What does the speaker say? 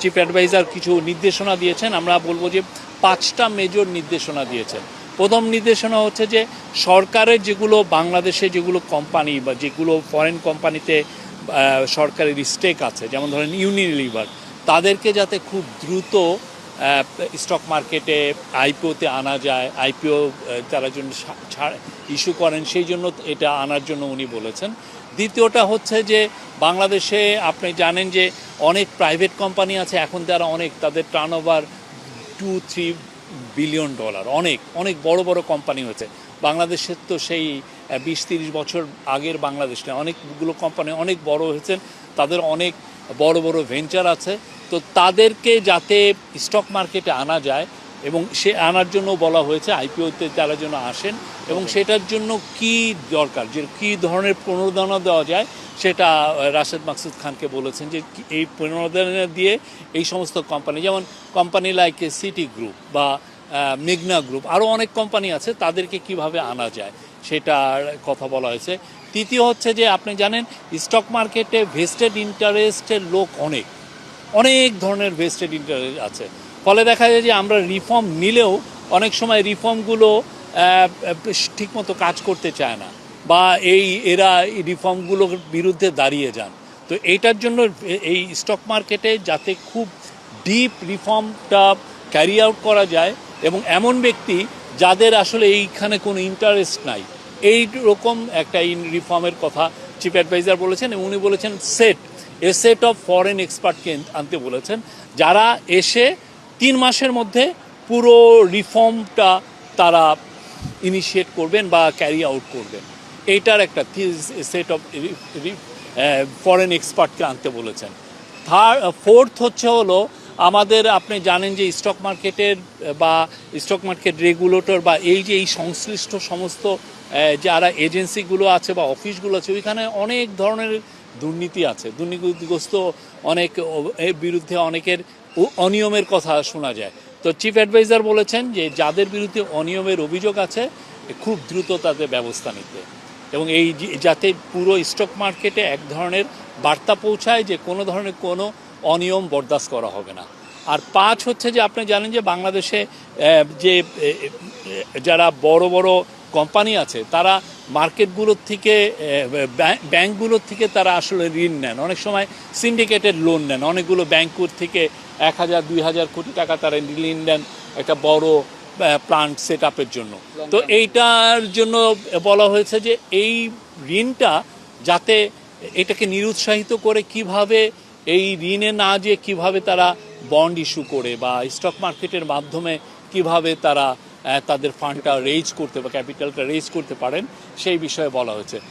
Chief adviser কিছু নির্দেশনা দিয়েছেন। আমরা বলব যে পাঁচটা মেজর নির্দেশনা দিয়েছেন। প্রথম নির্দেশনা হচ্ছে যে সরকারের যেগুলো বাংলাদেশে যেগুলো কোম্পানি বা যেগুলো ফরেন কোম্পানিতে সরকারের স্টেক আছে, যেমন ধরেন ইউনিলিভার তাদেরকে যাতে খুব দ্রুত স্টক মার্কেটে আইপিওতে আনা যায় আইপিও তারা জন্য ইস্যু করেন, সেই জন্য এটা আনার জন্য উনি বলেছেন। দ্বিতীয়টা হচ্ছে যে বাংলাদেশে আপনি জানেন যে অনেক প্রাইভেট কোম্পানি আছে, এখন তারা অনেক, তাদের turnover two three billion dollar অনেক অনেক বড় বড় কোম্পানি হয়েছে। বাংলাদেশের তো সেই বিশ, তিরিশ বছর আগের বাংলাদেশ অনেকগুলো কোম্পানি অনেক বড় হয়েছেন। তাদের অনেক বড় বড় ভেঞ্চার আছে। তো তাদেরকে যাতে স্টক মার্কেটে আনা যায় এবং সে আনার জন্য বলা হয়েছে আইপিওতে তারা যেন আসেন এবং সেটার জন্য কি দরকার? যে কী ধরনের প্রণোদনা দেওয়া যায় সেটা রাশেদ মাকসুদ খানকে বলেছেন যে এই প্রণোদনা দিয়ে এই সমস্ত কোম্পানি যেমন কোম্পানি লাইক সিটি গ্রুপ বা মেঘনা গ্রুপ আরও অনেক কোম্পানি আছে তাদেরকে কীভাবে আনা যায় সেটার কথা বলা হয়েছে। তৃতীয় হচ্ছে যে আপনি জানেন স্টক মার্কেটে ভেস্টেড ইন্টারেস্টের লোক অনেক। অনেক ধরনের ভেস্টেড ইন্টারেস্ট আছে। ফলে দেখা যায় যে আমরা রিফর্ম নিলেও অনেক সময় রিফর্মগুলো ঠিকমতো কাজ করতে চায় না বা এই এরা এই রিফর্মগুলোর বিরুদ্ধে দাঁড়িয়ে যান। তো এইটার জন্য এই স্টক মার্কেটে যাতে খুব ডিপ রিফর্মটা ক্যারি আউট করা যায় এবং এমন ব্যক্তি যাদের আসলে এইখানে কোনো ইন্টারেস্ট নাই এই রকম একটা ইন রিফর্মের কথা চিফ অ্যাডভাইজার বলেছেন এবং উনি বলেছেন set, a set of foreign এক্সপার্টকে আনতে বলেছেন। যারা এসে তিন মাসের মধ্যে পুরো রিফর্মটা তারা ইনিশিয়েট করবেন বা ক্যারি আউট করবেন। এইটার একটা সেট অফ ফরেন এক্সপার্টকে আনতে বলেছেন। থার্ড ফোর্থ হচ্ছে হলো আমাদের, আপনি জানেন যে স্টক মার্কেটের বা স্টক মার্কেট রেগুলেটর বা এই যে এই সংশ্লিষ্ট সমস্ত যারা এজেন্সিগুলো আছে বা অফিসগুলো আছে, ওইখানে অনেক ধরনের দুর্নীতি আছে। দুর্নীতিগ্রস্ত অনেক এর বিরুদ্ধে অনেকের অনিয়মের কথা শোনা যায়। তো চিফ অ্যাডভাইজার বলেছেন যে যাদের বিরুদ্ধে অনিয়মের অভিযোগ আছে খুব দ্রুত তাদের ব্যবস্থা নিতে। এবং এই যাতে পুরো স্টক মার্কেটে এক ধরনের বার্তা পৌঁছায় যে কোনো ধরনের কোনো অনিয়ম বরদাস্ত করা হবে না। আর পাঁচ হচ্ছে যে আপনি জানেন যে বাংলাদেশে যে যারা বড় বড় কোম্পানি আছে তারা মার্কেটগুলোর থেকে ব্যাংকগুলোর থেকে তারা আসলে ঋণ নেন। অনেক সময় সিন্ডিকেটেড লোন নেন। অনেকগুলো ব্যাংকুর থেকে এক হাজার দুই হাজার কোটি টাকা তারা ঋণ নেন একটা বড় প্লান্ট সেট আপের জন্য। তো এইটার জন্য বলা হয়েছে যে এই ঋণটা যাতে এটাকে নিরুৎসাহিত করে কীভাবে এই ঋণে না যে কীভাবে তারা বন্ড ইস্যু করে বা স্টক মার্কেটের মাধ্যমে কীভাবে তারা তাদের ফান্ডটা রেজ করতে বা ক্যাপিটালটা রেজ করতে পারেন, সেই বিষয়ে বলা হয়েছে।